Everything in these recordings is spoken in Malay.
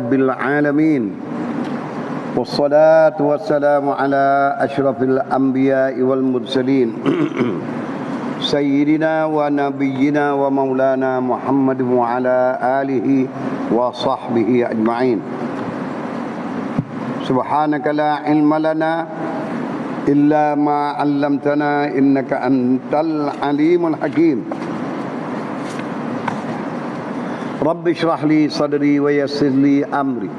رب العالمين والصلاة والسلام على أشرف الأنبياء والمرسلين سيدنا ونبينا ومولانا محمد وعلى آله وصحبه أجمعين سبحانك لا علم لنا إلا ما علمتنا إنك أنت العليم الحكيم رب اشرح لي صدري ويسر لي أمري.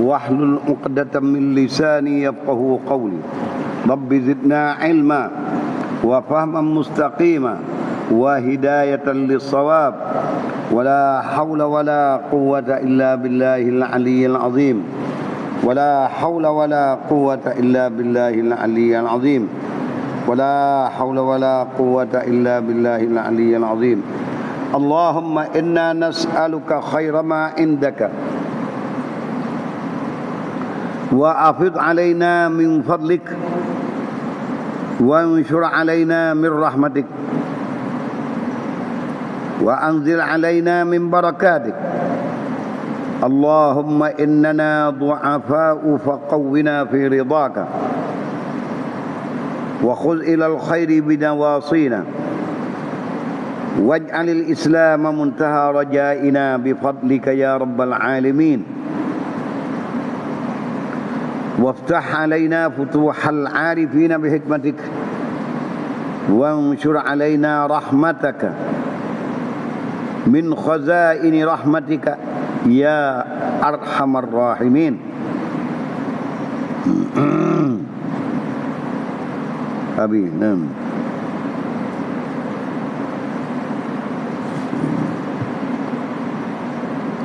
واحلل عقدة من لساني يفقه قولي. رب زدنا علما وفهما مستقيما وهداية للصواب. ولا حول ولا قوة إلا بالله العلي العظيم. ولا حول ولا قوة إلا بالله العلي العظيم. ولا حول ولا قوة إلا بالله العلي العظيم. اللهم إنا نسألك خير ما عندك. وأفض علينا من فضلك. وانشر علينا من رحمتك. وأنزل علينا من بركاتك. اللهم إننا ضعفاء فقونا في رضاك. وخذ إلى الخير بنواصينا. واجعل الإسلام منتهى رجائنا بفضلك يا رب العالمين. وافتح علينا فتوح العارفين بحكمتك. وانشر علينا رحمتك. من خزائن رحمتك يا أرحم الراحمين. أبي نعم.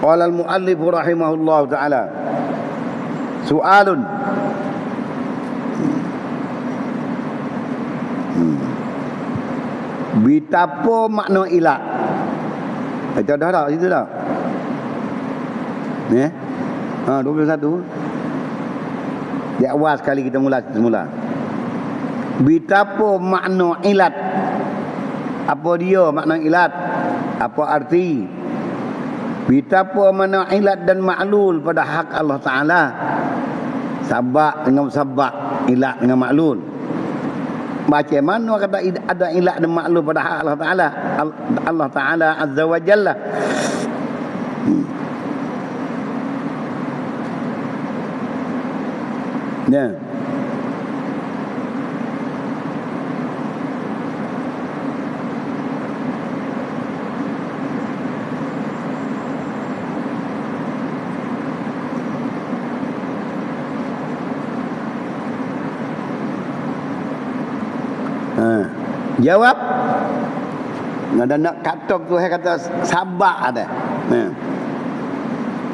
Qala al-mu'allif rahimahullah taala Soalun hmm. Bitapo makna ilat. Kita dah dah situ dah eh? Ya Ha 21 di awal sekali kita mula semula. Bitapo makna ilat? Apa dia makna ilat? Apa arti Betapa mana ilat dan maklul pada hak Allah Ta'ala Sabak dengan sabak Ilat dengan maklul Macam mana kata ada ilat dan maklul pada hak Allah Ta'ala Allah Ta'ala Azza wa Jalla hmm. Yeah. Jawab ada nak katok tu saya kata sabar ada. Ha.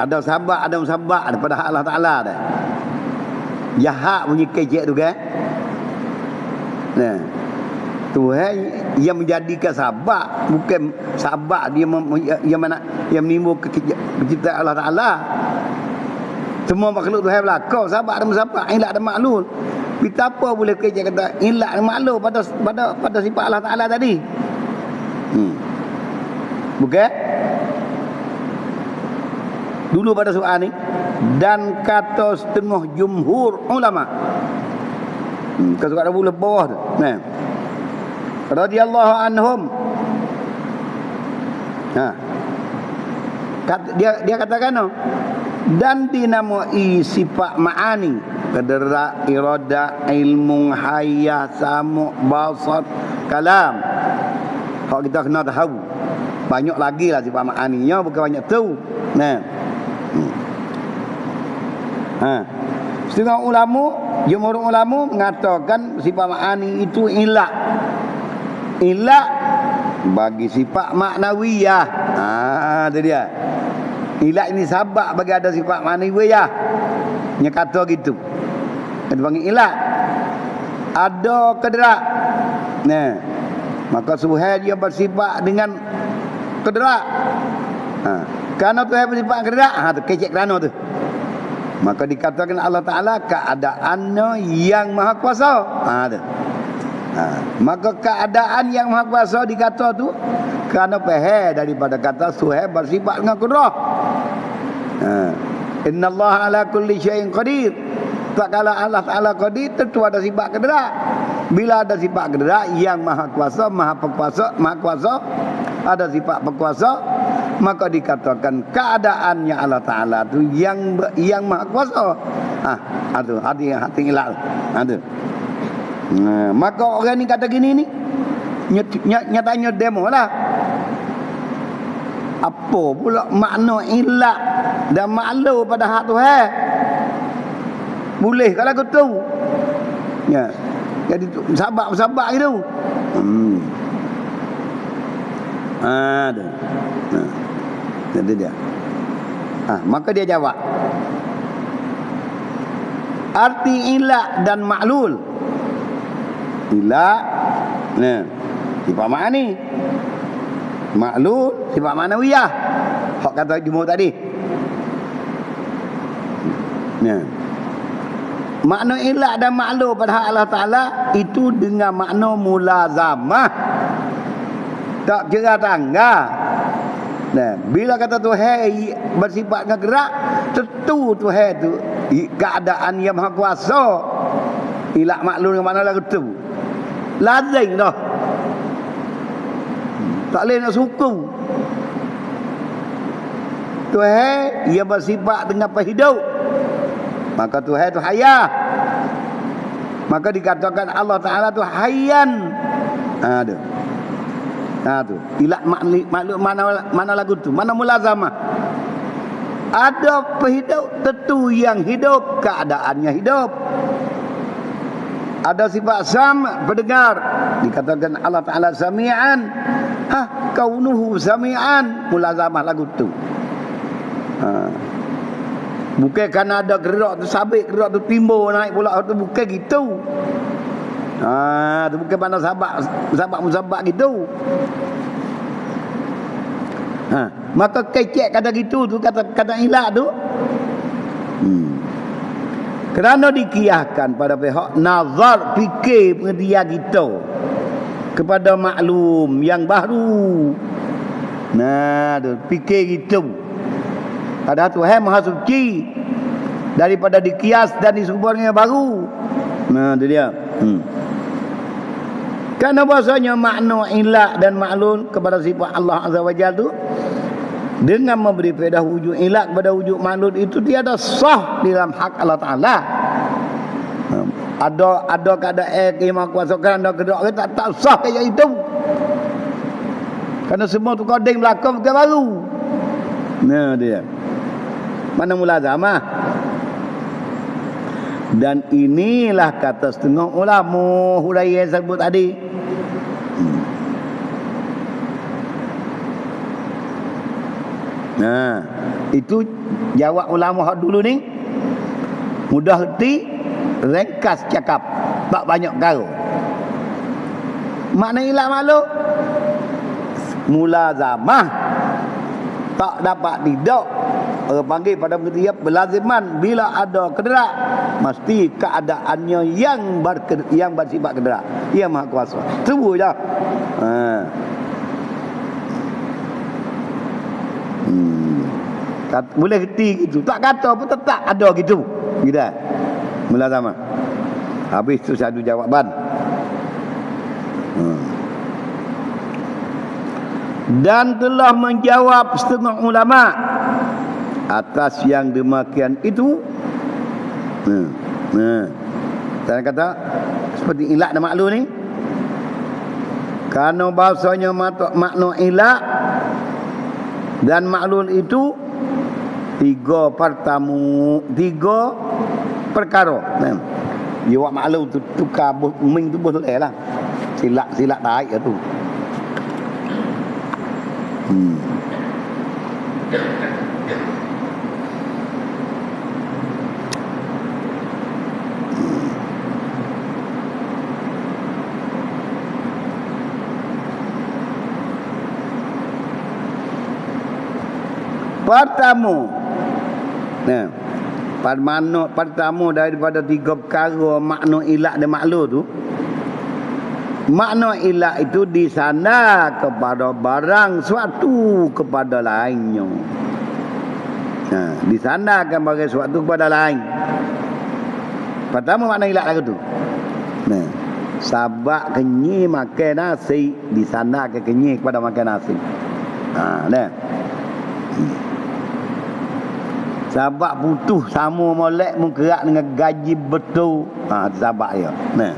Ada sabar, ada sabar daripada Allah Taala ada. Jahat bunyi kecek tu kan. Nah. Tuhan yang menjadikan sabar bukan sabar dia mem, yang mana yang menimbul kecintaan Allah Taala. Semua makhluk Tuhan belakang sabar dan sabar ilah dan maklul. Betapa boleh kerja kata ilat maklum pada pada pada sifat Allah Taala tadi. Hmm. Bukan? Dulu pada soal ni dan kata setengah jumhur ulama. Hmm, kata kat boleh bawah tu. Nah. Radhiyallahu anhum. Ha. dia dia katakan no. dan dinamai sifat ma'ani kedera irada ilmu hayah samu basar kalam. Kalau kita kena tahu banyak lagi lah sifat ma'aninya bukan banyak tahu. Nah. Hmm. ha. Setengah ulama jumhur ulama mengatakan sifat ma'ani itu ilak ilak bagi sifat maknawiyah. Ha tu dia. Ilak ini sabak bagi ada sifat maknawiyah. Nya kata gitu dia panggil ilat. Ada kederak. Nah. Maka suhai dia bersifat dengan kederak. Ha. Kerana Tuhan bersifat kederak, ha tu kecek kerana tu. Maka dikatakan Allah Taala keadaannya yang maha kuasa. Ha tu. Ha. Maka keadaan yang maha kuasa dikata tu kerana pehe daripada kata suhai bersifat dengan kederak. Ha. Inna Allah ala kulli syai'in qadir. Tak kala Allah Ta'ala qadir tentu ada sifat kedera. Bila ada sifat kedera yang maha kuasa, maha perkuasa, maha kuasa, ada sifat perkuasa, maka dikatakan keadaannya Allah Ta'ala tu yang yang maha kuasa. Ah, ada hati hati ilal. Ada. Nah, maka orang ni kata gini ni nyatanya demo lah apa pula makna ilak dan maklu pada hak tu eh boleh kalau aku tahu ya. Jadi sabar-sabar gitu. Hmm. Ada nah jadi dia. Ah maka dia jawab. Arti ilak dan maklul ilak. Nah sifat ma'ani maklul sifat ma'nawiyah hak kata jumhur tadi. Ya. Makna ilak dan maklu pada Allah Ta'ala itu dengan makna mulazamah. Tak kira tangga. Nah, bila kata Tuhan bersifat dengan gerak, tentu Tuhan itu keadaan yang maha kuasa. Ilak maklu dengan mana lagu tu. Lazim dah. Tak boleh nak suku. Tuhan ia bersifat dengan perhidup. Maka Tuhan itu hayah. Maka dikatakan Allah Ta'ala itu hayan. Ha, ada. Ha, tu. Ilat makluk, makluk mana, mana lagu tu? Mana mulazamah? Ada perhidup tentu yang hidup. Keadaannya hidup. Ada sifat sam pendengar. Dikatakan Allah Ta'ala sami'an. Ha, kaunuhu sami'an. Mulazamah lagu tu. Ha. Bukan kerana ada gerak tu sabit gerak tu timbul naik pula tu bukan gitu. Ha tu bukan mana sabak sabak musabak gitu. Ha maka kecek kata gitu tu kata kata ilah tu. Hmm. Kerana dikiahkan pada pihak nazar fikir pengertian kita kepada maklum yang baru. Nah, tu fikir gitu. Padahal Tuhan maha suci daripada dikias dan disuburnya baru. Nah, itu dia. Hmm. Karena bahasanya makna ilah dan maklul kepada sifat Allah Azza wa itu dengan memberi faedah wujud ilah kepada wujud maklul itu tiada sah dalam hak Allah Ta'ala. Hmm. Ada ada kada eh kima kuasa kan ada kedok tak tak sah kayak itu. Karena semua tu koding belakang ke baru. Nah dia. Mana mula zaman? Dan inilah kata setengah ulama hulai yang sebut tadi. Hmm. Nah, itu jawab ulama hak dulu ni. Mudah reti, ringkas cakap, tak banyak garu. Makna ilah malu? Mula zaman tak dapat tidak orang panggil pada pengertian belaziman bila ada kederak mesti keadaannya yang ber yang bersifat kederak. Ia maha kuasa. Je ha. hmm. Boleh kerti gitu. Tak kata pun tetap ada gitu. Gitu sama. Habis tu satu jawaban hmm. dan telah menjawab setengah ulama' atas yang demikian itu. Nah nah saya kata seperti ilak dan maklum ni. Kerana bahasanya makna ilak dan maklum itu tiga pertamu tiga perkara. Nah dia buat maklum tu tukar ming tu boleh lah. Silap silap baik tu. Hmm pertama nah permano pertama daripada tiga perkara makna ilak dan maklu tu makna ilak itu di sana kepada barang suatu kepada lainnya Ha, disandarkan bagi sesuatu kepada lain. Pertama makna ilat lagu tu. Nah. Sabak kenyi makan nasi disandarkan kenyi kepada makan nasi. Ha, nah. Sabak putuh sama molek menggerak dengan gaji betul. Ha, sabak ya. Nah.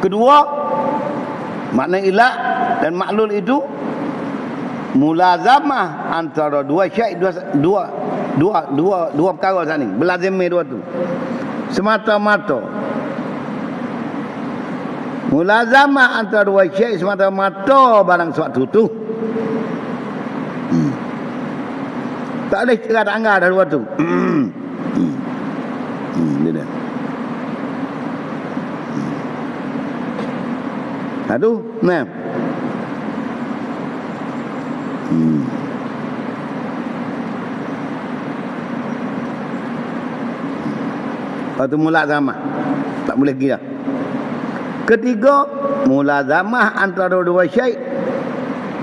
Kedua, makna ilah dan maklul itu mulazamah antara dua syai dua dua dua dua dua perkara sana ni. Belazimah dua tu. Semata-mata. Mulazamah antara dua syai semata-mata barang suatu tu. Hmm. tak boleh cerat anggar dari dua tu hmm. Hmm. Hmm. dia dah Aduh, nah. Hmm. Lepas mula zamah. Tak boleh kira. Ketiga, mula zamah antara dua syait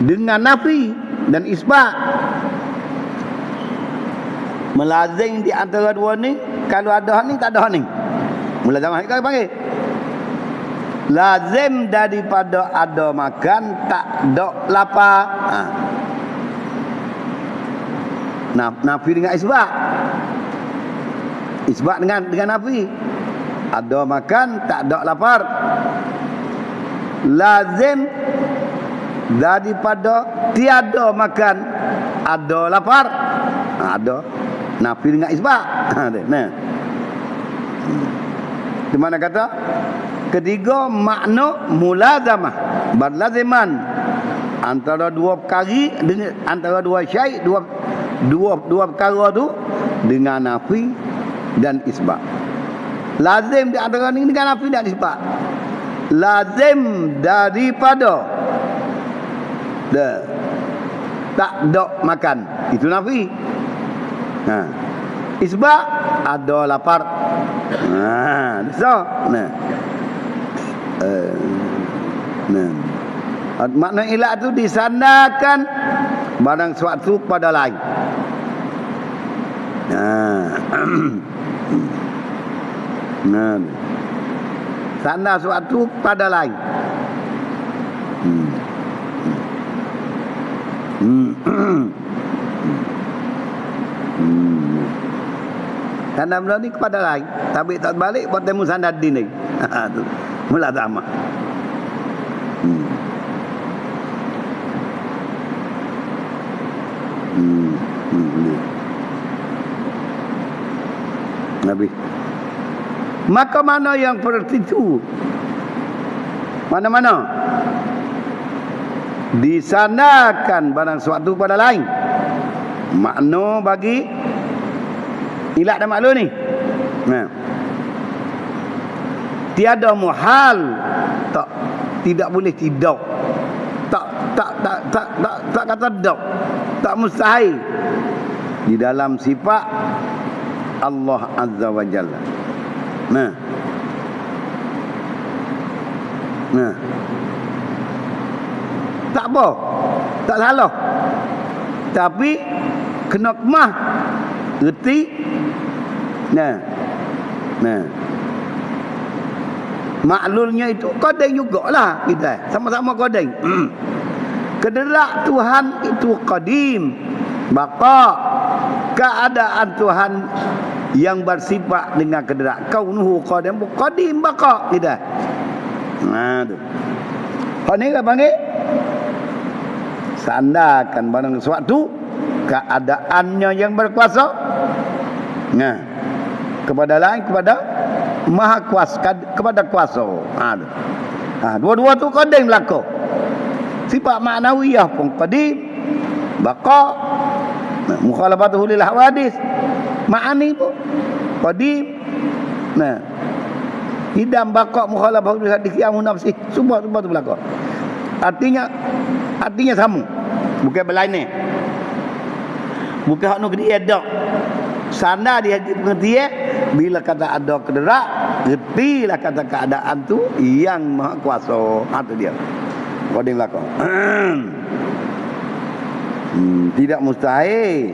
dengan nafi dan isbat. Melazing di antara dua ni, kalau ada ni tak ada ni. Mula zamah kita panggil lazim daripada ada makan tak dok lapar. Ha. nah nafi dengan isbat isbat dengan dengan nafi ada makan tak dok lapar. Lazim daripada tiada makan ada lapar. Ha, ada. Nafi dengan isbat ha, nah. Di mana kata Ketiga makna mulazamah berlaziman antara dua perkara dengan antara dua syai dua dua dua perkara tu dengan nafi dan isbat. Lazim di antara ni dengan nafi dan isbat. Lazim daripada the tak dok makan itu nafi. Ha. Isbat ada lapar. Ha, so, nah. Nah. Makna ilah tu disandarkan barang suatu pada lain. Nah. nah. Sandar suatu pada lain. Hmm. Hmm. hmm. Sandar benda ni kepada lain. Tapi tak balik buat temu sandar din ni. Ha, mula sama. Hmm. Hmm. Hmm. Nabi. Maka mana yang seperti itu? Mana-mana? Disanakan barang suatu pada lain. Makna bagi ilat dan maklum ni. Nah tiada muhal. Tak tidak boleh tidak tak tak tak tak tak, tak kata dak tak mustahil. Di dalam sifat Allah azza wa jalla. Nah. Nah. Tak apa. Tak salah. Tapi kena kemah. Reti nah. Nah Maklulnya itu kodeng jugalah kita. Sama-sama kodeng. Hmm. Kederak Tuhan itu qadim. Baka keadaan Tuhan yang bersifat dengan kederak kaunuhu qadim qadim baka kita. Nah tu. Hak ni apa panggil? Sandarkan barang sesuatu keadaannya yang berkuasa. Nah. Kepada lain kepada maha kuasa kepada kuasa. Ha. ha dua-dua tu kodeng berlaku. Sifat maknawiyah pun qadim baqa mukhalafatuhu lil hawadis. Ma'ani pun qadim. Nah. Hidam baqa mukhalafatuhu lil hadis yang nafsi. Semua semua tu berlaku. artinya artinya sama bukan berlain bukan hak nak dia ada sana dia pengertian bila kata ada kederak retilah kata keadaan tu yang maha kuasa. Ha tu dia. Koding belakang. Hmm, tidak mustahil.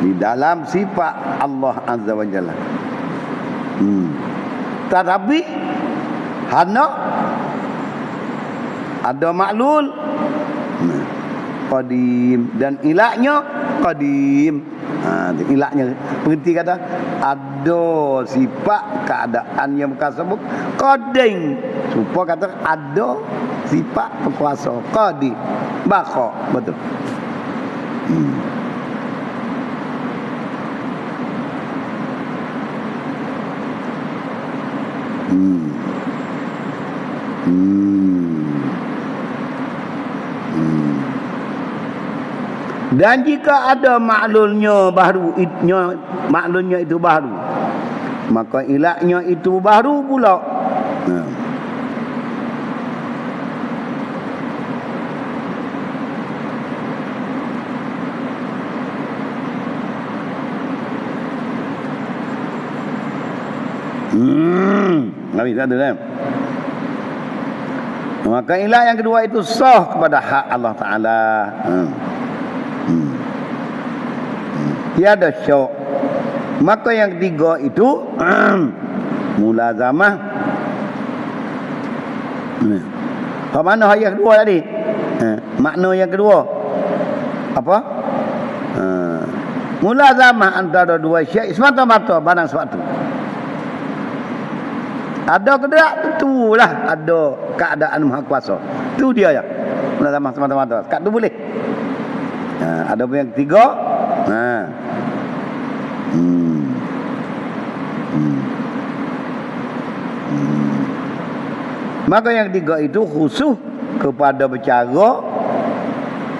Di dalam sifat Allah Azza wa Jalla. Hmm. tetapi hana ada maklul. Qadim. Dan ilaknya qadim. Ha, ilaknya. Pengerti kata ada sifat keadaan yang berkasabuk qadim supaya kata ada sifat berkuasa. Qadim baqa betul. Hmm. Dan jika ada maklulnya baru itnya maklulnya itu baru maka ilaknya itu baru pula. Hmm. Hmm. Nabi tak ada kan? Maka ilah yang kedua itu sah kepada hak Allah Ta'ala. Hmm. Hmm. Hmm. Tiada syok. Maka yang ketiga itu mula zaman. Hmm. Apa mana yang kedua tadi? Hmm. Makna yang kedua. Apa? Hmm. Mula zaman antara dua syek semata-mata barang suatu. Ada ke tak? Tentulah ada keadaan maha kuasa. Itu dia ya. Mula sama semata-mata. Kat tu boleh. Ha, ada pun yang ketiga. Ha. Hmm. Hmm. Hmm. Maka yang ketiga itu khusus kepada bercara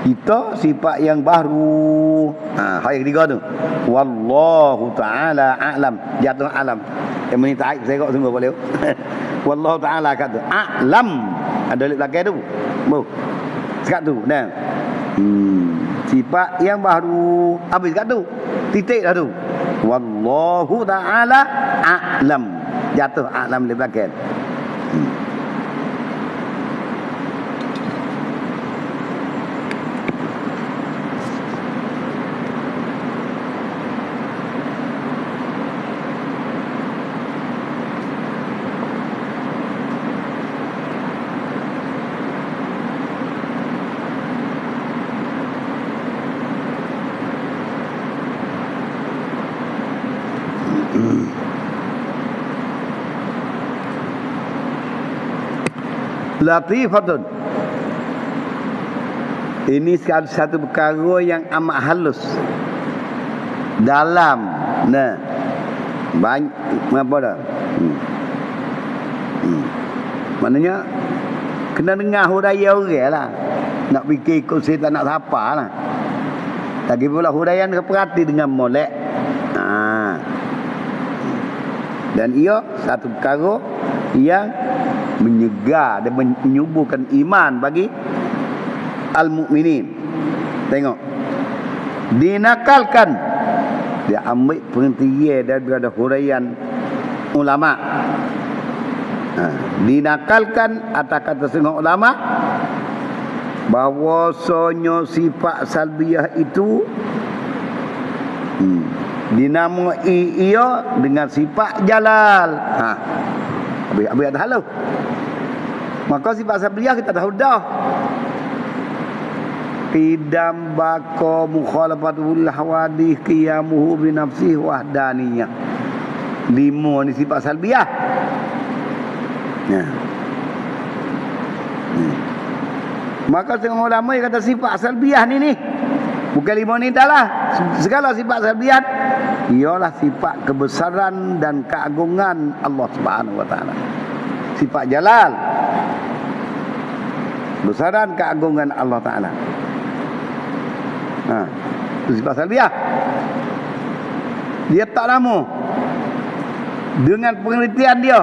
kita sifat yang baru. Ha, hal yang ketiga tu. Wallahu taala a'lam. Jatuh alam. Yang minta aib saya kok sungguh boleh. Wallahu taala kata a'lam. Ada lihat belakang tu. Bu. Sekat tu. Nah. Hmm. Sifat yang baru. Habis kat tu. Titik dah tu. Wallahu taala a'lam. Jatuh a'lam di belakang. Hmm. Latifatun ini satu perkara yang amat halus. Dalam nah banyak apa dah? Hmm. Hmm. maknanya kena dengar huraya orang lah. Nak fikir ikut saya nak siapa lah. Lagi pula huraya nak perhati dengan molek. Ha. dan ia satu perkara yang menyegar dan menyuburkan iman bagi al-mukminin. Tengok. Dinakalkan dia ambil penghentian daripada huraian ulama. Ha, dinakalkan atas kata setengah ulama bahawa sonyo sifat salbiah itu hmm, dinamai ia dengan sifat jalal. Ha. Habis ada halau. Maka sifat sabriyah kita tahu dah. Qidam baka mukhalafatul hawadith qiyamuhu bi nafsihi wahdaniyah. Lima ni sifat salbiah. Ya. Hmm. Maka setengah ulama yang kata sifat salbiah ni ni. Bukan lima ni dah lah. Segala sifat salbiah. Ialah sifat kebesaran dan keagungan Allah subhanahu wa ta'ala. Sifat jalal besaran keagungan Allah Taala. Ha, itu sifat salbiah. Dia tak lama dengan pengertian dia.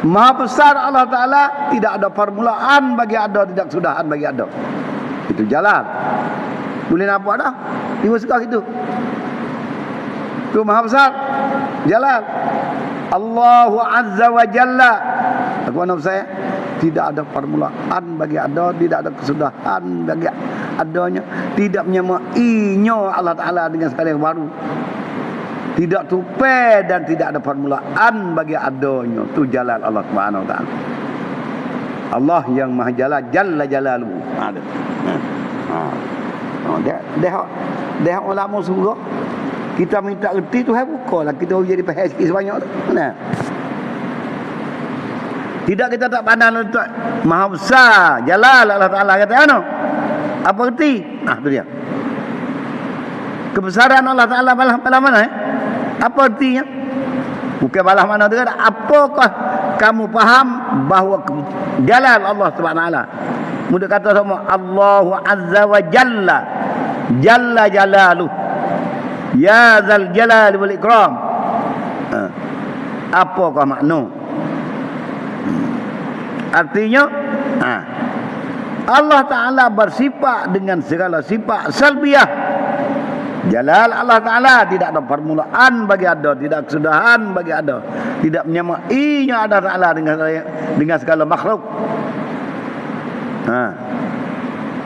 Maha besar Allah Ta'ala Tidak ada permulaan bagi ada Tidak sudahan bagi ada Itu jalan Boleh nampak dah. Lima sekali itu Itu maha besar. Jalan Allahu Azza wa Jalla. Aku anak saya Tidak ada permulaan bagi ada Tidak ada kesudahan bagi adanya. Tidak menyamainya Allah Ta'ala dengan sekali yang baru. Tidak tupai dan tidak ada permulaan bagi adanya. Tu jalan Allah Subhanahu taala. Allah yang maha jala jalla jalaluhu. Ada. Ha, ha. Ha. dia dia dia ulama surah kita minta erti tu hai bukalah. Kita jadi faham sikit sebanyak tu. Nah tidak kita tak pandang untuk maha besar. Jalal Allah taala kata ano apa erti? Ah tu dia. Kebesaran Allah taala malah mana eh? Apa artinya? Bukan balas mana dia kata, apakah kamu faham bahawa jalan Allah Wa Mudah kata sama Allahu Azza wa Jalla Jalla Jalalu Ya Zal Jalal wal Ikram ha. Apakah makna? Hmm. Artinya ha. Allah Ta'ala bersifat dengan segala sifat salbiah Jalal Allah Ta'ala tidak ada permulaan bagi ada. Tidak kesudahan bagi ada. Tidak menyamainya ada Ta'ala dengan, dengan segala makhluk. Ha.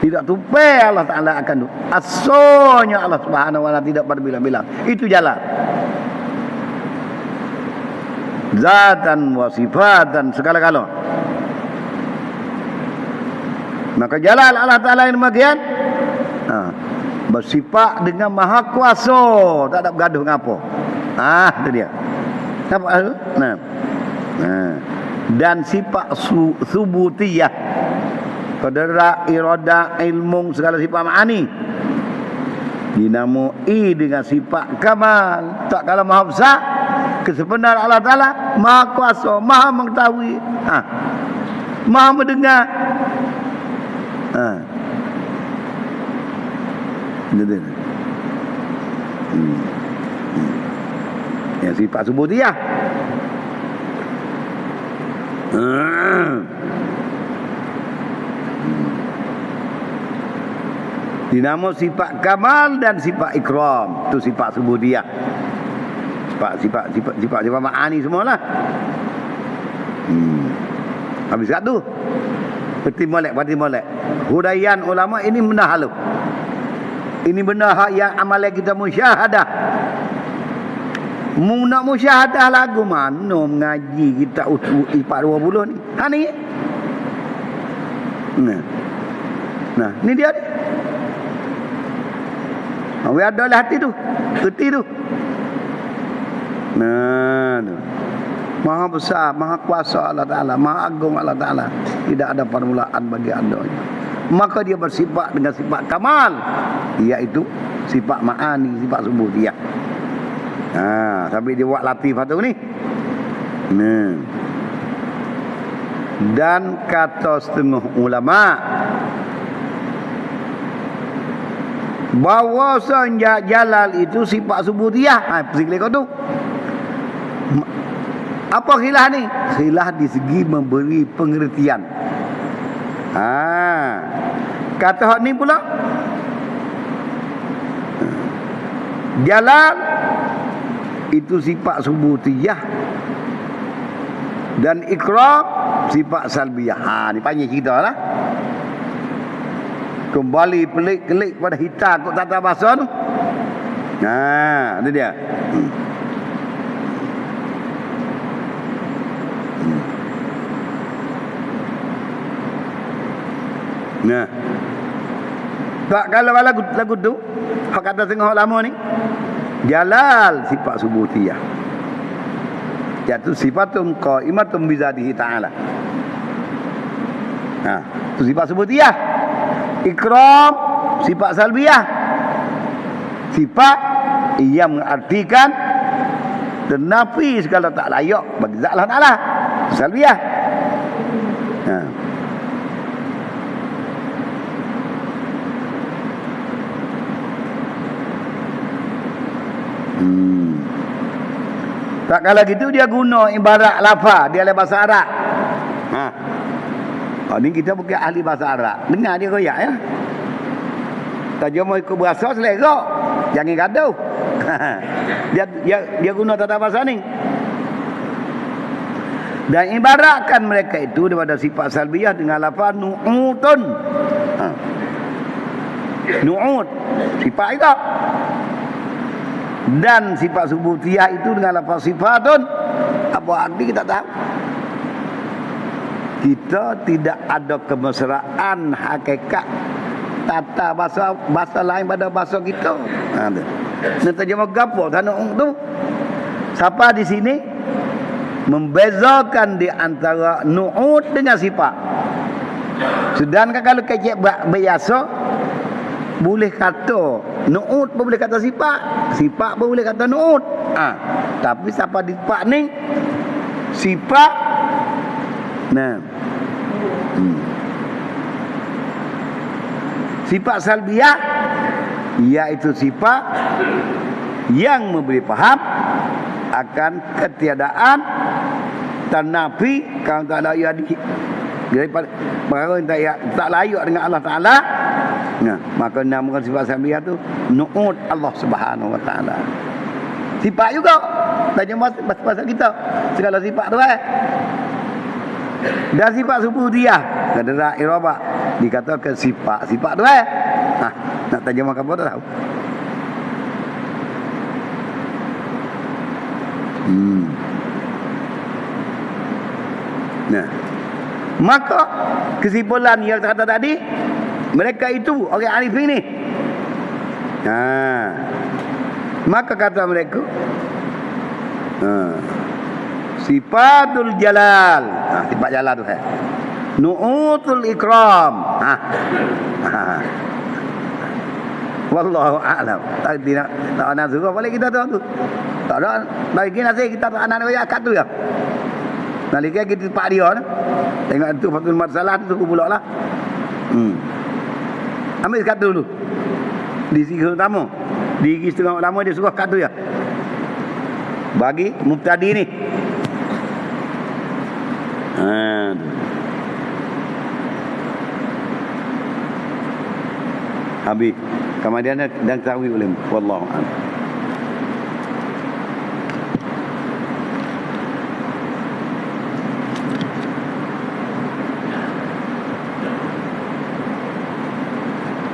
Tidak tupai Allah Ta'ala akan itu. Asalnya Allah Subhanahu Wa Ta'ala tidak berbilang-bilang. Itu jalan. Zatan wa sifatan segala-gala. Maka jalan Allah Ta'ala yang demikian. Ha bersifat dengan maha kuasa tak ada bergaduh dengan apa ah itu dia apa tu nah nah dan sifat su, subutiyah qadara irada ilmu segala sifat ma'ani dinamai dengan sifat kamal tak kala maha besar kesebenar Allah Ta'ala maha kuasa maha mengetahui ha. maha mendengar ha. Dia hmm. Yang sifat subuh dia. Hmm. Dinamo sifat kamal dan sifat ikram. Itu sifat subuh dia. Sifat sifat sifat sifat sifat ma'ani semualah. Hmm. Habis satu. Peti molek, peti molek. Hudayan ulama ini mendah halu. Ini benar hak yang amalan kita musyahadah. Mu nak musyahadah lagu mana mengaji kita utuh 420 ni. Ha ni. Nah. Nah, ni dia ni. Awi ada lah hati tu. Hati tu. Nah, tu. Maha besar, maha kuasa Allah Ta'ala, maha agung Allah Ta'ala. Tidak ada permulaan bagi adanya maka dia bersifat dengan sifat kamal iaitu sifat ma'ani sifat subuh dia ha sampai dia buat latif tu ni nah dan kata setengah ulama bahawa sanja jalal itu sifat subuh dia ha kau tu apa khilah ni khilah di segi memberi pengertian Ha. Kata hak ni pula. Jalan itu sifat subutiyah dan ikram sifat salbiyah. Ha ni panjang cerita lah. Kembali pelik-kelik pada hitam kok tata bahasa tu. Ha, itu dia. Hmm. Nah. Tak kalau lagu lagu tu hak kata tengah lama ni jalal sifat subutiyah. Yaitu sifatun qaimatun bi zatihi ta'ala. Nah, tu sifat subutiyah. Ikram sifat salbiyah. Sifat yang mengartikan dan nafi segala tak layak bagi zat Allah Ta'ala. Salbiyah. Nah. Tak kalau gitu dia guna ibarat lafaz dia le bahasa Arab. Ha. Oh, ni kita bukan ahli bahasa Arab. Dengar dia royak ya. Terjemah ikut bahasa selera. Jangan gaduh. dia dia dia guna tata bahasa ni. Dan ibaratkan mereka itu daripada sifat salbiyah dengan lafaz nu'utun. Ha. Nu'ut. Sifat itu. Dan sifat subutiyah itu dengan lafaz sifatun. Apa arti kita tahu. Kita tidak ada kemesraan hakikat tata bahasa bahasa lain pada bahasa kita. Ha. Nak terjemah gapo tanuk tu? Siapa di sini membezakan di antara nu'ud dengan sifat. Sedangkan kalau kecek biasa boleh kata nu'ud pun boleh kata sifat, sifat pun boleh kata nu'ud. Ha. Tapi siapa di sifat ni sifat nah. Sifat salbiah iaitu sifat yang memberi faham akan ketiadaan dan nabi kalau tak layak di daripada perkara yang tak, ya, tak layak dengan Allah Taala nah maka namakan sifat sabiah tu nu'ud Allah Subhanahu wa taala. Sifat juga tanya bahasa kita segala sifat tu eh. Dan sifat subuh dia kadera iraba dikatakan sifat sifat tu eh ha, nak tanya makan apa tahu Hmm. Nah. Maka kesimpulan yang kata tadi mereka itu orang arif ini. Ha. Maka kata mereka ha. Sifatul jalal. Ha, sifat jalal tu eh. Nu'utul ikram. Ha. ha. Wallahu a'lam. Tak tidak tak nak suruh boleh kita tu. Tak ada lagi nasi kita tak ayat kat tu ya. Nalika kita pak dia nah. Tengok tu Fatul Marsalah tu pula lah. Hmm. Ambil kat dulu. Di sisi utama. Di sisi setengah utama dia suruh kat tu ya. Bagi mubtadi ni. Ha. habis kemudian dan ketahui oleh wallahu a'lam.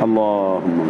Allahumma